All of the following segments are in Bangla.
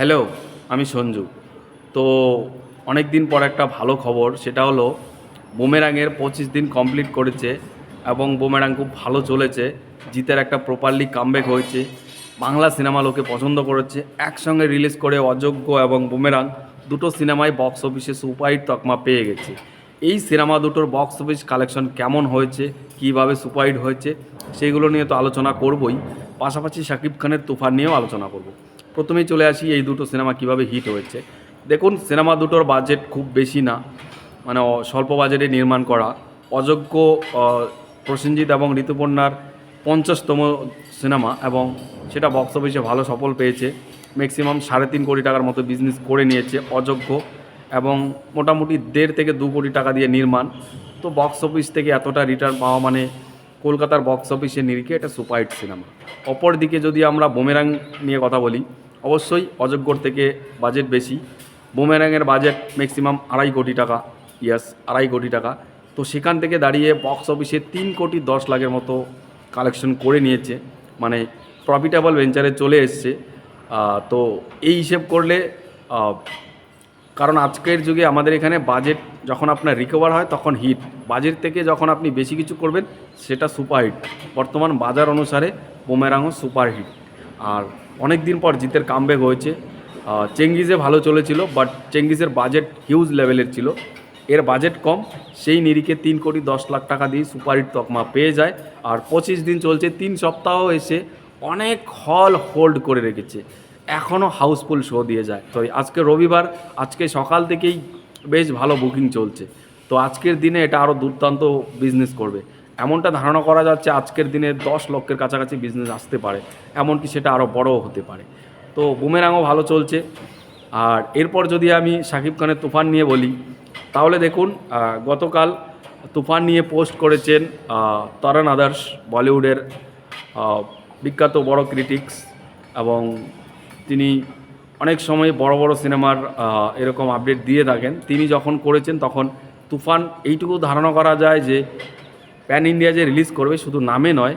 হ্যালো, আমি সঞ্জু। তো অনেক দিন পর একটা ভালো খবর, সেটা হলো বুমেরাঙের পঁচিশ দিন কমপ্লিট করেছে এবং বোমেরাং খুব ভালো চলেছে, জিতের একটা প্রপারলি কামব্যাক হয়েছে, বাংলা সিনেমা লোকে পছন্দ করেছে, একসঙ্গে রিলিজ করে অযোগ্য এবং বুমেরাং দুটো সিনেমাই বক্স অফিসে সুপারহিট তকমা পেয়ে গেছে। এই সিনেমা দুটোর বক্স অফিস কালেকশন কেমন হয়েছে, কীভাবে সুপারহিট হয়েছে সেগুলো নিয়ে তো আলোচনা করবই। পাশাপাশি শাকিব খানের তুফান নিয়েও আলোচনা করব। প্রথমেই চলে আসি এই দুটো সিনেমা কীভাবে হিট হয়েছে। দেখুন, সিনেমা দুটোর বাজেট খুব বেশি না মানে স্বল্প বাজেটে নির্মাণ করা। অযোগ্য প্রসেনজিৎ এবং ঋতুপর্ণার পঞ্চাশতম সিনেমা এবং সেটা বক্স অফিসে ভালো সফল পেয়েছে। ম্যাক্সিমাম সাড়ে তিন কোটি টাকার মতো বিজনেস করে নিয়েছে অযোগ্য এবং মোটামুটি দেড় থেকে দু কোটি টাকা দিয়ে নির্মাণ। তো বক্স অফিস থেকে এতটা রিটার্ন পাওয়া মানে কলকাতার বক্স অফিসে নিরিখে এটা সুপারহিট সিনেমা। অপরদিকে যদি আমরা বোমেরাং নিয়ে কথা বলি অবশ্যই অযোগ্যর থেকে বাজেট বেশি। বোমেরাংয়ের বাজেট ম্যাক্সিমাম আড়াই কোটি টাকা। ইয়াস আড়াই কোটি টাকা। তো সেখান থেকে দাঁড়িয়ে বক্স অফিসে তিন কোটি দশ লাখের মতো কালেকশন করে নিয়েছে। মানে প্রফিটেবল ভেঞ্চারে চলে এসছে। তো এই হিসেব করলে কারণ আজকের যুগে আমাদের এখানে বাজেট যখন আপনার রিকভার হয় তখন হিট বাজেট থেকে যখন আপনি বেশি কিছু করবেন, সেটা সুপারহিট বর্তমান বাজার অনুসারে বোমেরাঙও সুপারহিট আর অনেক দিন পর জিতের কামব্যাক হয়েছে। চেঙ্গিজে ভালো চলেছিল বাট চেঙ্গিজের বাজেট হিউজ লেভেলের ছিল। এর বাজেট কম, সেই নিরিখে তিন কোটি দশ লাখ টাকা দিয়ে সুপারহিট তকমা পেয়ে যায়। আর পঁচিশ দিন চলছে, তিন সপ্তাহ এসে অনেক হল হোল্ড করে রেখেছে। এখনও হাউসফুল শো দিয়ে যায়। তো আজকে রবিবার, আজকে সকাল থেকেই বেশ ভালো বুকিং চলছে। তো আজকের দিনে এটা আরও দুর্দান্ত বিজনেস করবে। এমনটা ধারণা করা যাচ্ছে আজকের দিনে দশ লক্ষের কাছাকাছি বিজনেস আসতে পারে। এমনকি সেটা আরও বড়ও হতে পারে। তো বুমেরাঙও ভালো চলছে। আর এরপর যদি আমি শাকিব খানের তুফান নিয়ে বলি, তাহলে দেখুন গতকাল তুফান নিয়ে পোস্ট করেছেন তরণ আদার্স বলিউডের বিখ্যাত বড় ক্রিটিক্স এবং তিনি অনেক সময় বড় বড় সিনেমার এরকম আপডেট দিয়ে থাকেন। তিনি যখন করেছেন তখন তুফান এইটুকু ধারণা করা যায় যে প্যান ইন্ডিয়া যে রিলিজ করবে শুধু নামে নয়,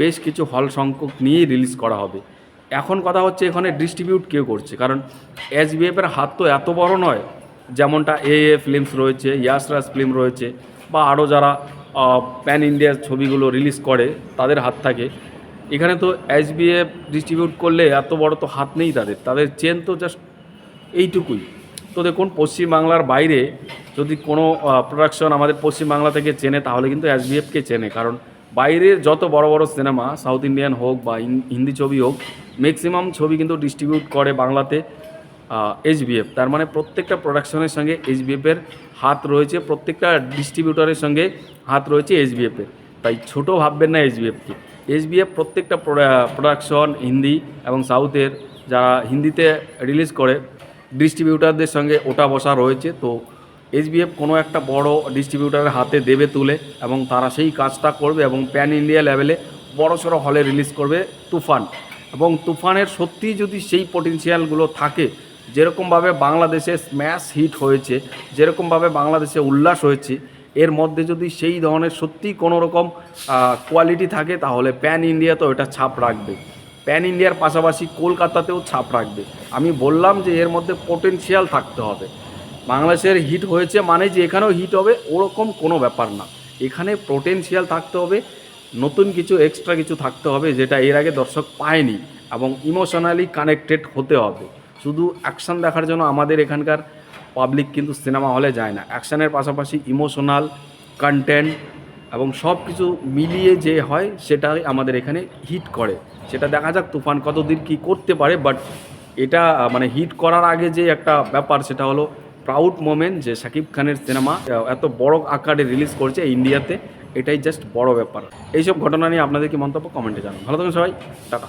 বেশ কিছু হল সংখ্যক নিয়েই রিলিজ করা হবে। এখন কথা হচ্ছে এখানে ডিস্ট্রিবিউট কেউ করছে? কারণ এস এসবিএফের হাত তো এত বড় নয়, যেমনটা এ এ ফিল্মস রয়েছে ইয়াসরাজ ফিল্ম রয়েছে, বা আরও যারা প্যান ইন্ডিয়ার ছবিগুলো রিলিজ করে, তাদের হাত থাকে। এখানে তো এসবিএফ ডিস্ট্রিবিউট করলে এত বড় তো হাত নেই তাদের। তাদের চেন তো জাস্ট এইটুকুই। তো দেখুন, পশ্চিমবাংলার বাইরে যদি কোনো প্রোডাকশন আমাদের পশ্চিমবাংলা থেকে চেনে, তাহলে কিন্তু এস এসবিএফকে চেনে। কারণ বাইরের যত বড় বড় সিনেমা সাউথ ইন্ডিয়ান হোক বা হিন্দি ছবি হোক ম্যাক্সিমাম ছবি কিন্তু ডিস্ট্রিবিউট করে বাংলাতে এইচবিএফ তার মানে প্রত্যেকটা প্রোডাকশনের সঙ্গে এইচবিএফের হাত রয়েছে, প্রত্যেকটা ডিস্ট্রিবিউটরের সঙ্গে হাত রয়েছে এইচবিএফের তাই ছোট ভাববেন না এইচবিএফকে এইচবিএফ প্রত্যেকটা প্রোডাকশন হিন্দি এবং সাউথের যারা হিন্দিতে রিলিজ করে ডিস্ট্রিবিউটারদের সঙ্গে ওটা বসা রয়েছে। তো এইচবিএফ কোনো একটা বড় ডিস্ট্রিবিউটারের হাতে দেবে তুলে এবং তারা সেই কাজটা করবে এবং প্যান ইন্ডিয়া লেভেলে বড় সড়ো হলে রিলিজ করবে তুফান। এবং তুফানের সত্যিই যদি সেই পটেনশিয়ালগুলো থাকে, যেরকমভাবে বাংলাদেশে স্ম্যাশ হিট হয়েছে, যেরকমভাবে বাংলাদেশে উল্লাস হয়েছে, এর মধ্যে যদি সেই ধরনের সত্যিই কোনো রকম কোয়ালিটি থাকে, তাহলে প্যান ইন্ডিয়া তো এটা ছাপ রাখবে। প্যান ইন্ডিয়ার পাশাপাশি কলকাতাতেও ছাপ রাখবে। আমি বললাম যে এর মধ্যে পোটেনশিয়াল থাকতে হবে। বাংলাদেশের হিট হয়েছে মানে যে এখানেও হিট হবে, ওরকম কোনো ব্যাপার না। এখানে পোটেনশিয়াল থাকতে হবে, নতুন কিছু এক্সট্রা কিছু থাকতে হবে যেটা এর আগে দর্শক পায়নি এবং ইমোশনালি কানেক্টেড হতে হবে। শুধু অ্যাকশন দেখার জন্য আমাদের এখানকার পাবলিক কিন্তু সিনেমা হলে যায় না। অ্যাকশানের পাশাপাশি ইমোশনাল কন্টেন্ট এবং সব কিছু মিলিয়ে যে হয়, সেটাই আমাদের এখানে হিট করে। সেটা দেখা যাক তুফান কতদিন কি করতে পারে বাট এটা মানে হিট করার আগে যে একটা ব্যাপার, সেটা হলো প্রাউড মোমেন্ট যে শাকিব খানের সিনেমা এত বড় আকারে রিলিজ করছে ইন্ডিয়াতে এটাই জাস্ট বড় ব্যাপার। এইসব ঘটনা নিয়ে আপনাদের কি মন্তব্য? কমেন্টে জানান। ভালো থাকুন সবাই, টাটা।